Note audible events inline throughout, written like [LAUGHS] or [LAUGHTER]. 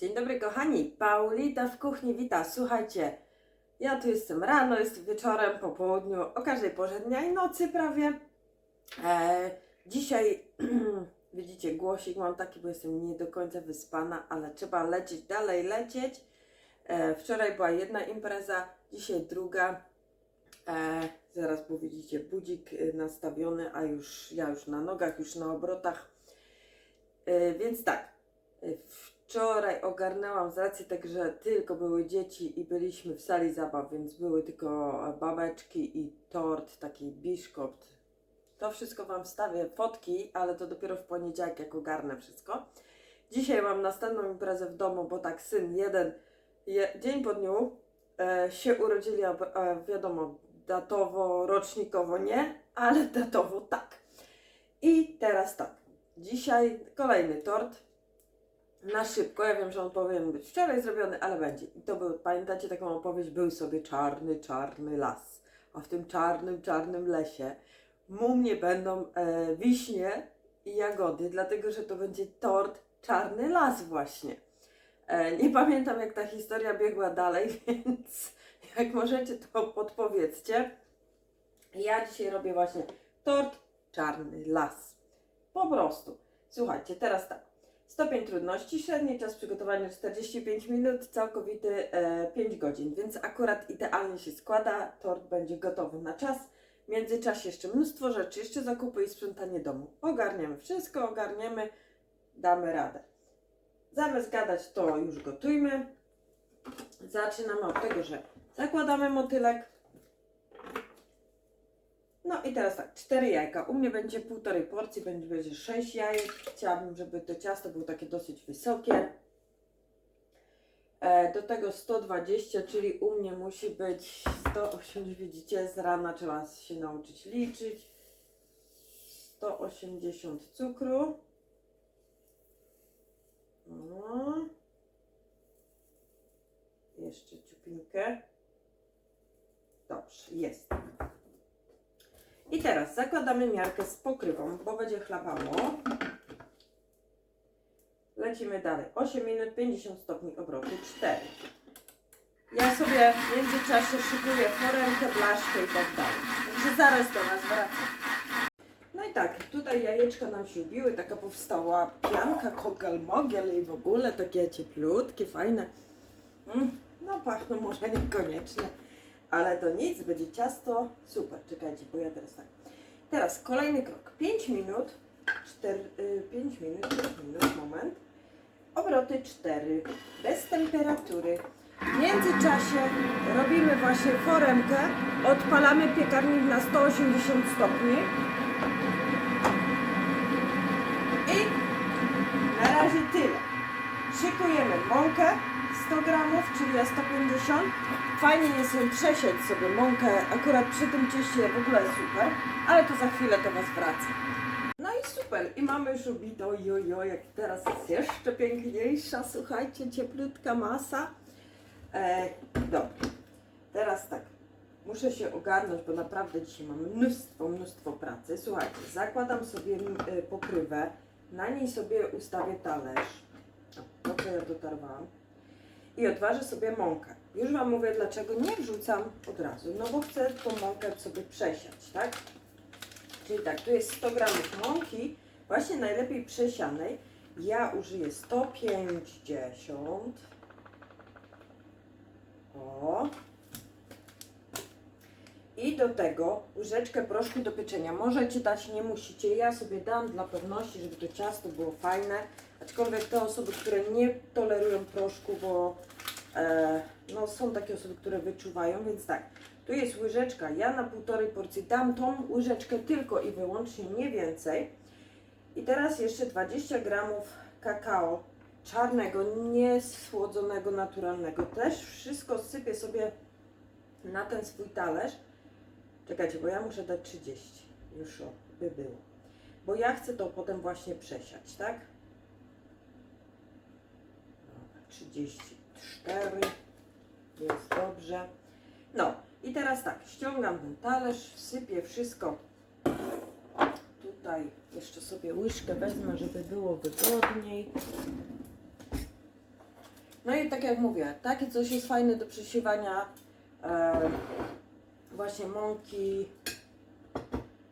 Dzień dobry kochani, Paulita w kuchni wita. Słuchajcie, ja tu jestem rano, jest wieczorem, po południu, o każdej porze dnia i nocy prawie. E, dzisiaj, [CLEARS THROAT] widzicie, głosik mam taki, bo jestem nie do końca wyspana, ale trzeba lecieć dalej, lecieć. E, wczoraj była jedna impreza, dzisiaj druga. E, zaraz, bo widzicie, budzik nastawiony, a już ja już na nogach, już na obrotach. Więc tak, wczoraj ogarnęłam z racji tak, że tylko były dzieci i byliśmy w sali zabaw, więc były tylko babeczki i tort, taki biszkopt. To wszystko Wam wstawię, fotki, ale to dopiero w poniedziałek, jak ogarnę wszystko. Dzisiaj mam następną imprezę w domu, bo tak syn jeden, je, dzień po dniu e, się urodzili, a, a wiadomo, datowo, rocznikowo nie, ale datowo tak. I teraz tak, dzisiaj kolejny tort, na szybko. Ja wiem, że on powinien być wczoraj zrobiony, ale będzie. I to był, pamiętacie taką opowieść? Był sobie czarny, czarny las. A w tym czarnym, czarnym lesie mu mnie będą e, wiśnie i jagody, dlatego że to będzie tort czarny las właśnie. E, nie pamiętam jak ta historia biegła dalej, [LAUGHS] więc jak możecie to podpowiedzcie. Ja dzisiaj robię właśnie tort czarny las. Po prostu. Słuchajcie, teraz tak. Stopień trudności, średni czas przygotowania 45 minut, całkowity e, 5 godzin, więc akurat idealnie się składa. Tort będzie gotowy na czas. W międzyczasie jeszcze mnóstwo rzeczy, jeszcze zakupy i sprzątanie domu. Ogarniemy wszystko, ogarniemy, damy radę. Zamiast gadać, to już gotujmy. Zaczynamy od tego, że zakładamy motylek. No i teraz tak, cztery jajka. U mnie będzie półtorej porcji, będzie, będzie 6 jajek. Chciałabym, żeby to ciasto było takie dosyć wysokie. E, do tego 120, czyli u mnie musi być 180, widzicie, z rana trzeba się nauczyć liczyć. 180 cukru. No. Jeszcze ciupinkę. Dobrze, jest. I teraz zakładamy miarkę z pokrywą, bo będzie chlapało. Lecimy dalej. 8 minut 50 stopni obrotu 4. Ja sobie w międzyczasie szykuję foremkę, blaszkę i tak dalej. Także zaraz do Was wracam. No i tak, tutaj jajeczka nam się ubiły, taka powstała pianka, kogel-mogel i w ogóle takie cieplutkie, fajne. Mm, no pachną może niekoniecznie. Ale to nic, będzie ciasto. Super, czekajcie, bo ja teraz tak. Teraz kolejny krok. 5 minut, 4, 5 minut, 5 minut, moment. Obroty 4, bez temperatury. W międzyczasie robimy właśnie foremkę. Odpalamy piekarnik na 180 stopni. I na razie tyle. Szykujemy mąkę 100 gramów, czyli ja 150. Fajnie jest ją przesieć sobie mąkę, akurat przy tym cieście w ogóle super, ale to za chwilę do Was wracę. No i super, i mamy już ubito, jojo, jak teraz jest jeszcze piękniejsza, słuchajcie, cieplutka masa. E, dobra, teraz tak, muszę się ogarnąć, bo naprawdę dzisiaj mam mnóstwo, mnóstwo pracy. Słuchajcie, zakładam sobie e, pokrywę, na niej sobie ustawię talerz, o, po co ja dotarłam, i odważę sobie mąkę. Już Wam mówię, dlaczego nie wrzucam od razu, no bo chcę tą mąkę sobie przesiać, tak? Czyli tak, tu jest 100 gramów mąki, właśnie najlepiej przesianej. Ja użyję 150. O. I do tego łyżeczkę proszku do pieczenia. Możecie dać, nie musicie. Ja sobie dam dla pewności, żeby to ciasto było fajne. Aczkolwiek te osoby, które nie tolerują proszku, bo E, no, są takie osoby, które wyczuwają, więc tak, tu jest łyżeczka, ja na półtorej porcji dam tą łyżeczkę tylko i wyłącznie, nie więcej. I teraz jeszcze 20 gramów kakao czarnego, niesłodzonego, naturalnego. Też wszystko sypię sobie na ten swój talerz. Czekajcie, bo ja muszę dać 30, już o, by było. Bo ja chcę to potem właśnie przesiać, tak? 30 cztery. Jest dobrze. No i teraz tak, ściągam ten talerz, sypię wszystko. Tutaj jeszcze sobie łyżkę wezmę, żeby było wygodniej. No i tak jak mówię, takie coś jest fajne do przesiewania e, właśnie mąki.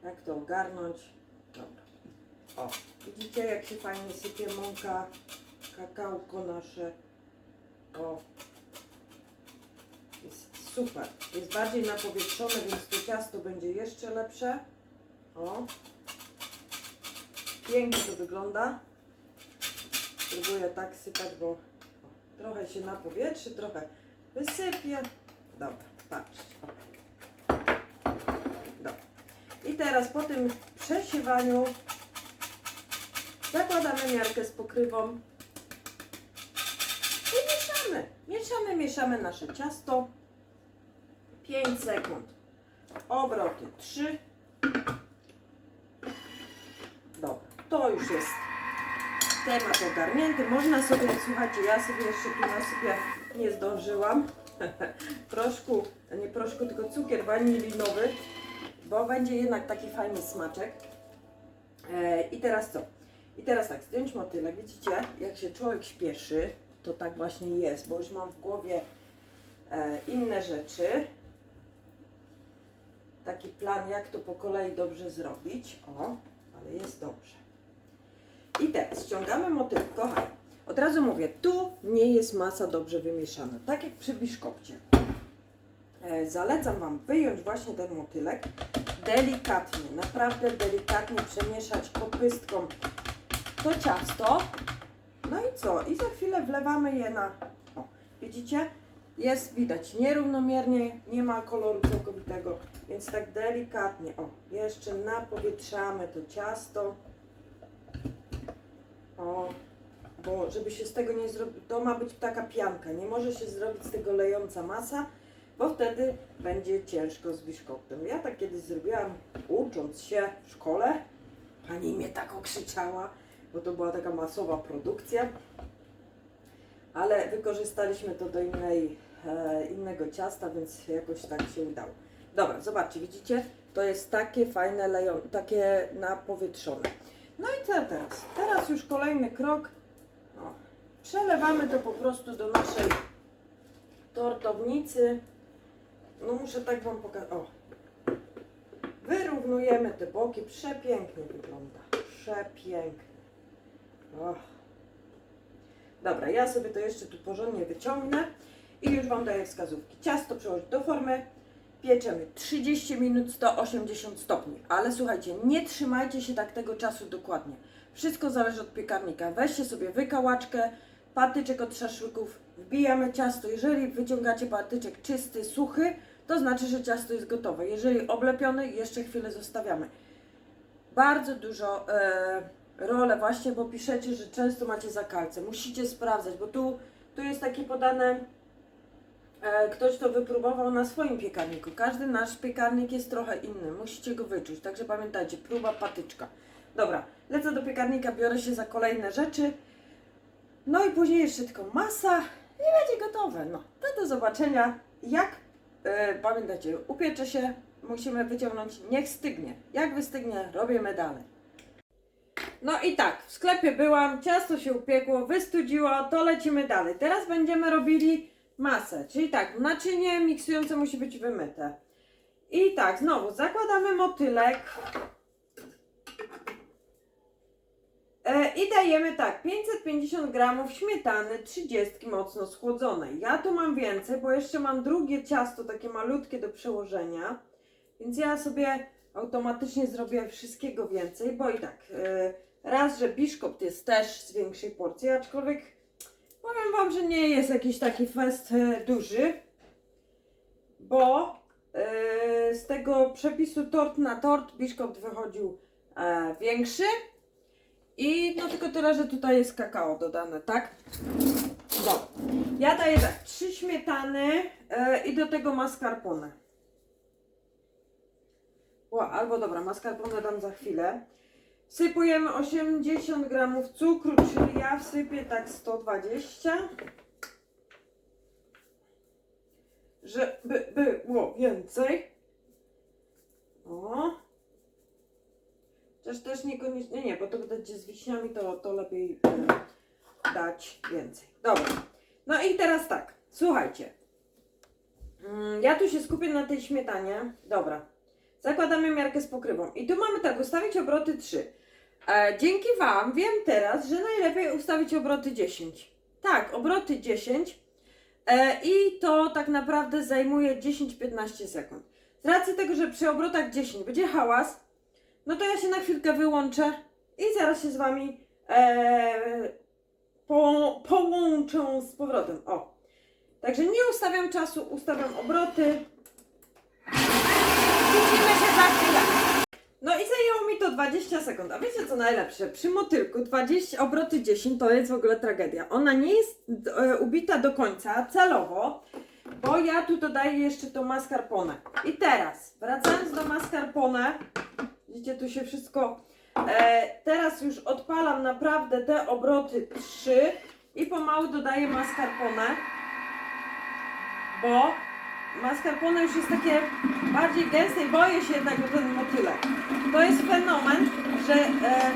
Jak to ogarnąć? Dobra. O, widzicie jak się fajnie sypie mąka, kakałko nasze. O, jest super. Jest bardziej napowietrzone, więc to ciasto będzie jeszcze lepsze. O. Pięknie to wygląda. Spróbuję tak sypać, bo trochę się napowietrzy, trochę wysypie. Dobra, patrzcie. Dobra. I teraz po tym przesiewaniu zakładamy miarkę z pokrywą i mieszamy. Mieszamy, nasze ciasto. 5 sekund. Obroty 3. Dobra, to już jest temat ogarnięty. Można sobie, słuchajcie, ja sobie jeszcze tu nasypię, nie zdążyłam. [LAUGHS] proszku, nie proszku, tylko cukier wanilinowy, bo będzie jednak taki fajny smaczek. E, I teraz co? I teraz tak, zdjąć motylek. Widzicie, jak się człowiek śpieszy, to tak właśnie jest, bo już mam w głowie e, inne rzeczy. Taki plan, jak to po kolei dobrze zrobić. O, ale jest dobrze. I teraz ściągamy motyl. Kochani, od razu mówię, tu nie jest masa dobrze wymieszana. Tak jak przy biszkopcie. E, zalecam Wam wyjąć właśnie ten motylek. Delikatnie, naprawdę delikatnie przemieszać kopystką to ciasto. No i co? I za chwilę wlewamy je na... O, widzicie? Jest widać nierównomiernie, nie ma koloru całkowitego, więc tak delikatnie, o, jeszcze napowietrzamy to ciasto. O, bo żeby się z tego nie zrobić, to ma być taka pianka, nie może się zrobić z tego lejąca masa, bo wtedy będzie ciężko z biszkoptem. Ja tak kiedyś zrobiłam, ucząc się w szkole, pani mnie tak okrzyczała, bo to była taka masowa produkcja, ale wykorzystaliśmy to do innej, e, innego ciasta, więc jakoś tak się udało. Dobra, zobaczcie, widzicie? To jest takie fajne, leją, takie napowietrzone. No i co teraz? Teraz już kolejny krok. O, przelewamy to po prostu do naszej tortownicy. No muszę tak Wam pokazać. O, wyrównujemy te boki. Przepięknie wygląda. Przepięknie. O. Dobra, ja sobie to jeszcze tu porządnie wyciągnę i już Wam daję wskazówki. Ciasto przełożyć do formy. Pieczemy 30 minut 180 stopni, ale słuchajcie, nie trzymajcie się tak tego czasu dokładnie. Wszystko zależy od piekarnika. Weźcie sobie wykałaczkę, patyczek od szaszłyków, wbijamy ciasto. Jeżeli wyciągacie patyczek czysty, suchy, to znaczy, że ciasto jest gotowe. Jeżeli oblepiony, jeszcze chwilę zostawiamy. Bardzo dużo e, rolę właśnie, bo piszecie, że często macie zakalce. Musicie sprawdzać, bo tu, tu jest takie podane e, ktoś to wypróbował na swoim piekarniku. Każdy nasz piekarnik jest trochę inny. Musicie go wyczuć. Także pamiętajcie, próba patyczka. Dobra, lecę do piekarnika, biorę się za kolejne rzeczy. No i później jeszcze tylko masa i będzie gotowe. No, to do zobaczenia. Jak e, pamiętajcie, upiecze się, musimy wyciągnąć, niech stygnie. Jak wystygnie, robimy dalej. No i tak, w sklepie byłam, ciasto się upiekło, wystudziło, to lecimy dalej. Teraz będziemy robili masę, czyli tak, naczynie miksujące musi być wymyte. I tak, znowu zakładamy motylek. E, I dajemy tak, 550 gramów śmietany 30 mocno schłodzonej. Ja tu mam więcej, bo jeszcze mam drugie ciasto, takie malutkie do przełożenia. Więc ja sobie automatycznie zrobię wszystkiego więcej, bo i tak, e, raz, że biszkopt jest też z większej porcji, aczkolwiek powiem Wam, że nie jest jakiś taki fest e, duży, bo e, z tego przepisu tort na tort biszkopt wychodził e, większy i no tylko tyle, że tutaj jest kakao dodane, tak? Dobra. Ja daję tak, trzy śmietany i do tego mascarpone. O, albo dobra, mascarpone dam za chwilę. Sypujemy 80 gramów cukru, czyli ja wsypię tak 120. Żeby było więcej. O. Chociaż też niekoniecznie, nie, bo to będzie z wiśniami, to, to lepiej e, dać więcej. Dobra. No i teraz tak, słuchajcie. Mm, Ja tu się skupię na tej śmietanie. Dobra. Zakładamy miarkę z pokrywą. I tu mamy tak, ustawić obroty 3. E, dzięki Wam wiem teraz, że najlepiej ustawić obroty 10. Tak, obroty 10. E, I to tak naprawdę zajmuje 10-15 sekund. Z racji tego, że przy obrotach 10 będzie hałas, no to ja się na chwilkę wyłączę i zaraz się z Wami e, po, połączę z powrotem. O. Także nie ustawiam czasu, ustawiam obroty. Widzimy się za chwilę. No i zajęło mi to 20 sekund. A wiecie co najlepsze? Przy motylku 20 obroty 10 to jest w ogóle tragedia. Ona nie jest e, ubita do końca celowo, bo ja tu dodaję jeszcze tą mascarpone. I teraz, wracając do mascarpone, widzicie tu się wszystko. E, teraz już odpalam naprawdę te obroty 3 i pomału dodaję mascarpone, bo mascarpone już jest takie bardziej gęste i boję się jednak o ten motylek. To jest fenomen, że, e,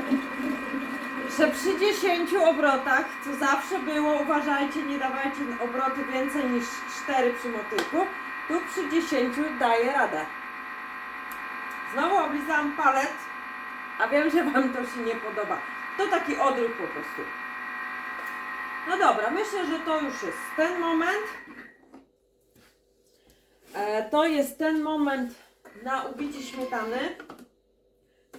że przy 10 obrotach, co zawsze było, uważajcie, nie dawajcie obroty więcej niż 4 przy motylku, tu przy 10 daje radę. Znowu oblizałam palet, a wiem, że Wam to się nie podoba. To taki odruch po prostu. No dobra, myślę, że to już jest ten moment. E, to jest ten moment na ubicie śmietany.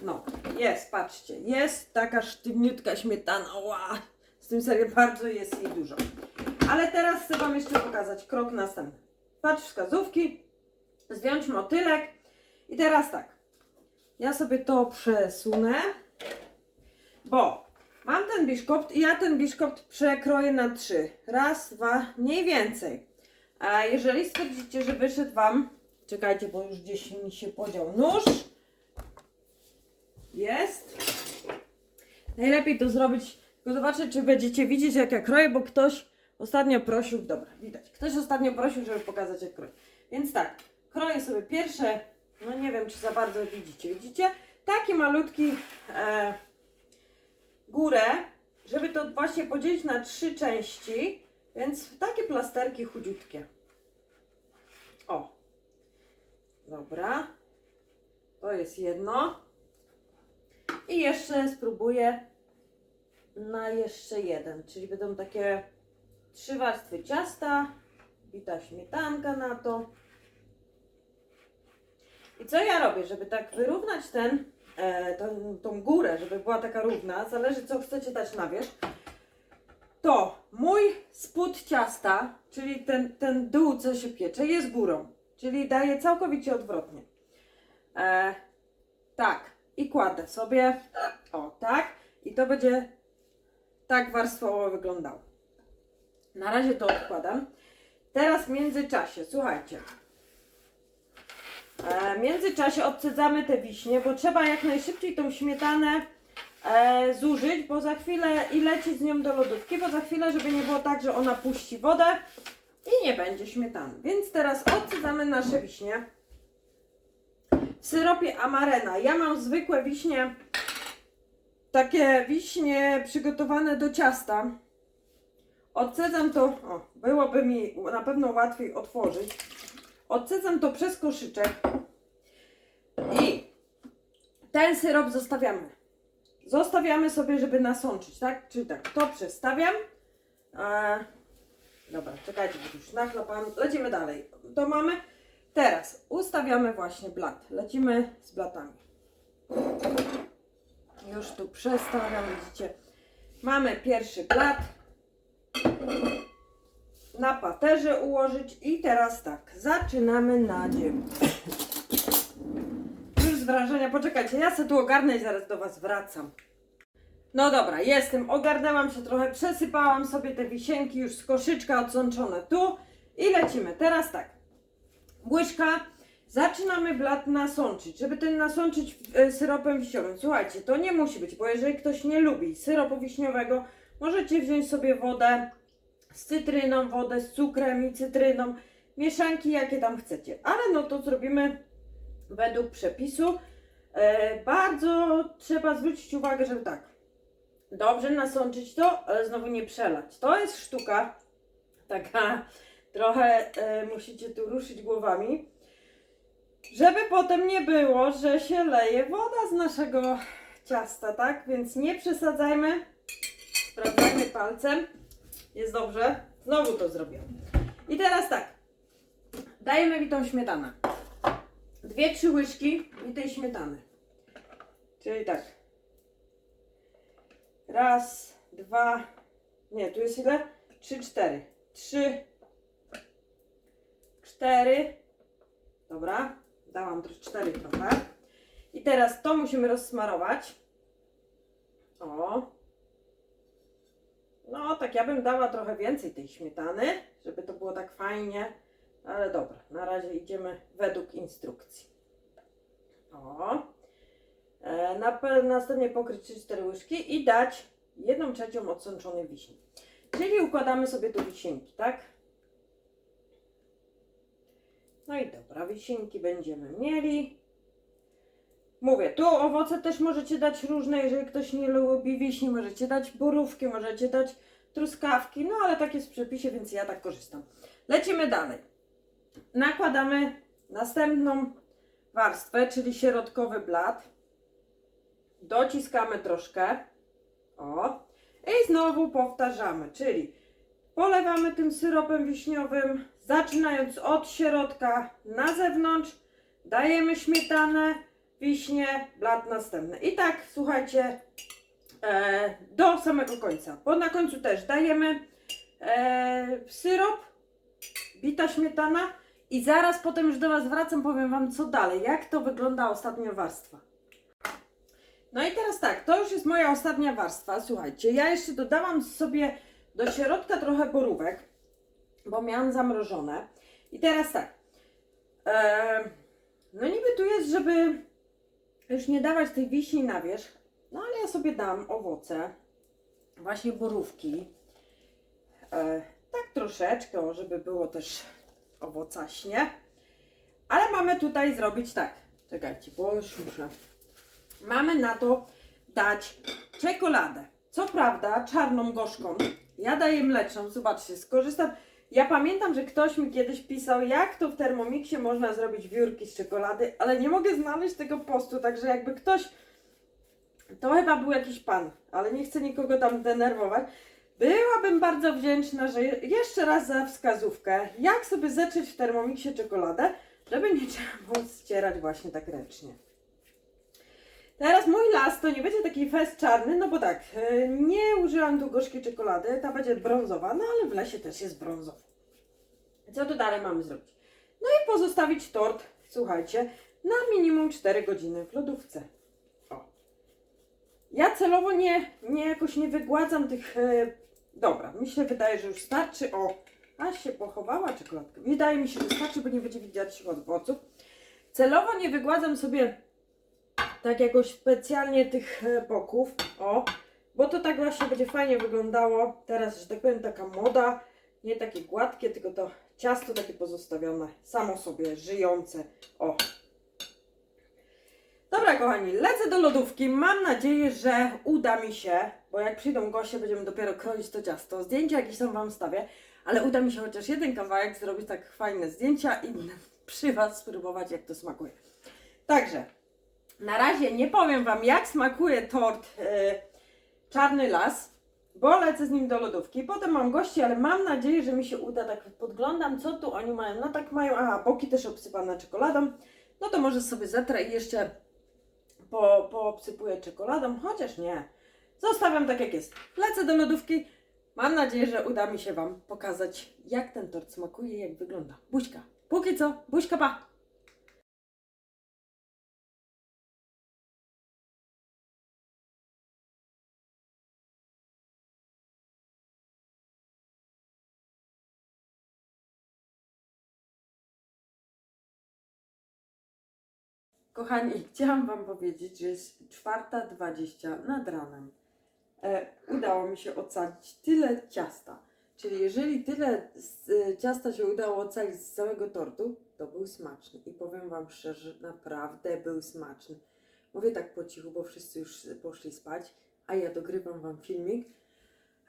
No, jest, patrzcie, jest taka sztywniutka śmietana. Ła, z tym serio bardzo jest jej dużo. Ale teraz chcę Wam jeszcze pokazać krok następny. Patrz wskazówki, zdjąć motylek i teraz tak. Ja sobie to przesunę, bo mam ten biszkopt i ja ten biszkopt przekroję na trzy. Raz, dwa, mniej więcej. A jeżeli stwierdzicie, że wyszedł Wam, czekajcie, bo już gdzieś mi się podział nóż. Jest. Najlepiej to zrobić, tylko zobaczę, czy będziecie widzieć, jak ja kroję, bo ktoś ostatnio prosił, dobra, widać, ktoś ostatnio prosił, żeby pokazać, jak kroję. Więc tak, kroję sobie pierwsze, no nie wiem, czy za bardzo widzicie, widzicie? Taki malutki e, górę, żeby to właśnie podzielić na trzy części, więc takie plasterki chudziutkie. O. Dobra. To jest jedno. I jeszcze spróbuję na jeszcze jeden, czyli będą takie trzy warstwy ciasta, bita śmietanka na to. I co ja robię, żeby tak wyrównać ten, e, tą, tą górę, żeby była taka równa, zależy co chcecie dać na wierzch, to mój spód ciasta, czyli ten, ten dół, co się piecze, jest górą, czyli daje całkowicie odwrotnie. E, tak, i kładę sobie, o tak, i to będzie tak warstwowo wyglądało. Na razie to odkładam. Teraz w międzyczasie, słuchajcie. E, w międzyczasie odcedzamy te wiśnie, bo trzeba jak najszybciej tą śmietanę e, zużyć, bo za chwilę i lecieć z nią do lodówki, bo za chwilę, żeby nie było tak, że ona puści wodę i nie będzie śmietany. Więc teraz odcedzamy nasze wiśnie. W syropie amarena. Ja mam zwykłe wiśnie, takie wiśnie przygotowane do ciasta. Odcedzam to, o, byłoby mi na pewno łatwiej otworzyć. Odcedzam to przez koszyczek i ten syrop zostawiamy. Zostawiamy sobie, żeby nasączyć, tak? Czyli tak, to przestawiam. E, dobra, czekajcie, bo już nachlapam. Lecimy dalej. To mamy. Teraz ustawiamy właśnie blat. Lecimy z blatami. Już tu przestawiam, widzicie. Mamy pierwszy blat. Na paterze ułożyć i teraz tak, zaczynamy nadziew. Z wrażenia, poczekajcie, ja sobie tu ogarnę i zaraz do Was wracam. No dobra, jestem, ogarnęłam się trochę, przesypałam sobie te wisienki już z koszyczka odsączone tu i lecimy. Teraz tak, łyżka, zaczynamy blat nasączyć, żeby ten nasączyć e, syropem wiśniowym. Słuchajcie, to nie musi być, bo jeżeli ktoś nie lubi syropu wiśniowego, możecie wziąć sobie wodę z cytryną, wodę z cukrem i cytryną, mieszanki jakie tam chcecie, ale no to zrobimy według przepisu. E, bardzo trzeba zwrócić uwagę, żeby tak, dobrze nasączyć to, ale znowu nie przelać. To jest sztuka taka trochę e, musicie tu ruszyć głowami, żeby potem nie było, że się leje woda z naszego ciasta, tak? Więc nie przesadzajmy, sprawdzajmy palcem, jest dobrze, znowu to zrobię. I teraz tak, dajemy mi tą śmietanę. Dwie, trzy łyżki i tej śmietany. Czyli tak. Raz, dwa, nie, tu jest ile? Trzy, cztery. Trzy, cztery. Dobra, dałam cztery trochę. I teraz to musimy rozsmarować. O. No, tak ja bym dała trochę więcej tej śmietany, żeby to było tak fajnie. Ale dobra, na razie idziemy według instrukcji. O. E, na, następnie pokryć 3-4 łyżki i dać 1 trzecią odsączonej wiśni. Czyli układamy sobie tu wisienki, tak? No i dobra, wisienki będziemy mieli. Mówię, tu owoce też możecie dać różne, jeżeli ktoś nie lubi wiśni, możecie dać borówki, możecie dać truskawki, no ale tak jest w przepisie, więc ja tak korzystam. Lecimy dalej. Nakładamy następną warstwę, czyli środkowy blat. Dociskamy troszkę. O. I znowu powtarzamy, czyli polewamy tym syropem wiśniowym, zaczynając od środka na zewnątrz, dajemy śmietanę, wiśnie, blat następny. I tak, słuchajcie, e, do samego końca. Bo na końcu też dajemy e, syrop, bita śmietana i zaraz potem już do Was wracam, powiem Wam co dalej, jak to wygląda ostatnia warstwa. No i teraz tak, to już jest moja ostatnia warstwa. Słuchajcie, ja jeszcze dodałam sobie do środka trochę borówek, bo miałam zamrożone. I teraz tak, no niby tu jest, żeby już nie dawać tej wiśni na wierzch, no ale ja sobie dam owoce, właśnie borówki, e, tak troszeczkę, żeby było też owocaśnie. Ale mamy tutaj zrobić tak, czekajcie, bo już muszę. Mamy na to dać czekoladę. Co prawda, czarną gorzką. Ja daję mleczną, zobaczcie, skorzystam. Ja pamiętam, że ktoś mi kiedyś pisał, jak to w Thermomixie można zrobić wiórki z czekolady, ale nie mogę znaleźć tego postu, także jakby ktoś, to chyba był jakiś pan, ale nie chcę nikogo tam denerwować. Byłabym bardzo wdzięczna, że je- jeszcze raz za wskazówkę, jak sobie zetrzeć w Thermomixie czekoladę, żeby nie trzeba było ścierać właśnie tak ręcznie. Teraz mój las to nie będzie taki fest czarny, no bo tak, e, nie użyłam tu gorzkiej czekolady, ta będzie brązowa, no ale w lesie też jest brązowy. Co tu dalej mamy zrobić? No i pozostawić tort, słuchajcie, na minimum 4 godziny w lodówce. O. Ja celowo nie, nie jakoś nie wygładzam tych, e, dobra, mi się wydaje, że już starczy, o, aż się pochowała czekoladka. Wydaje mi się, że starczy, bo nie będzie widać owoców. Celowo nie wygładzam sobie tak jakoś specjalnie tych e, boków, o, bo to tak właśnie będzie fajnie wyglądało. Teraz, że tak powiem, taka moda, nie takie gładkie, tylko to ciasto takie pozostawione, samo sobie żyjące, o. Dobra, kochani, lecę do lodówki. Mam nadzieję, że uda mi się, bo jak przyjdą goście, będziemy dopiero kroić to ciasto. Zdjęcia jakieś tam Wam wstawię, ale uda mi się chociaż jeden kawałek zrobić tak fajne zdjęcia i [LAUGHS] przy Was spróbować, jak to smakuje. Także, na razie nie powiem Wam, jak smakuje tort e, Czarny Las, bo lecę z nim do lodówki. Potem mam gości, ale mam nadzieję, że mi się uda. Tak podglądam, co tu oni mają. No tak mają, aha, boki też obsypane czekoladą. No to może sobie zetrę i jeszcze po, poobsypuję czekoladą, chociaż nie. Zostawiam tak jak jest. Lecę do lodówki. Mam nadzieję, że uda mi się Wam pokazać, jak ten tort smakuje, jak wygląda. Buźka. Póki co, buźka pa! Kochani, chciałam Wam powiedzieć, że jest 4.20 nad ranem. E, udało mi się ocalić tyle ciasta. Czyli jeżeli tyle e, ciasta się udało ocalić z całego tortu, to był smaczny. I powiem Wam szczerze, naprawdę był smaczny. Mówię tak po cichu, bo wszyscy już poszli spać, a ja dogrywam Wam filmik.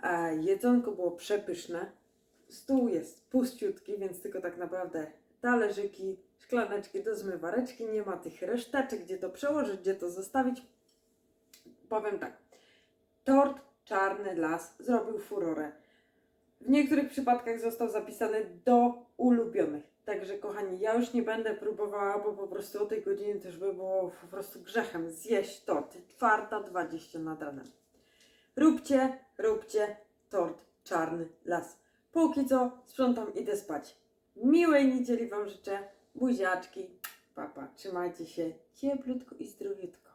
E, jedzonko było przepyszne. Stół jest puściutki, więc tylko tak naprawdę talerzyki, szklaneczki do zmywareczki. Nie ma tych reszteczek, gdzie to przełożyć, gdzie to zostawić. Powiem tak. Tort Czarny Las zrobił furorę. W niektórych przypadkach został zapisany do ulubionych. Także kochani, ja już nie będę próbowała, bo po prostu o tej godzinie też by było po prostu grzechem zjeść tort. Czwarta, 20 nad ranem. Róbcie, róbcie tort Czarny Las. Póki co sprzątam, idę spać. Miłej niedzieli Wam życzę. Buziaczki. Papa, trzymajcie się cieplutko i zdrowiutko.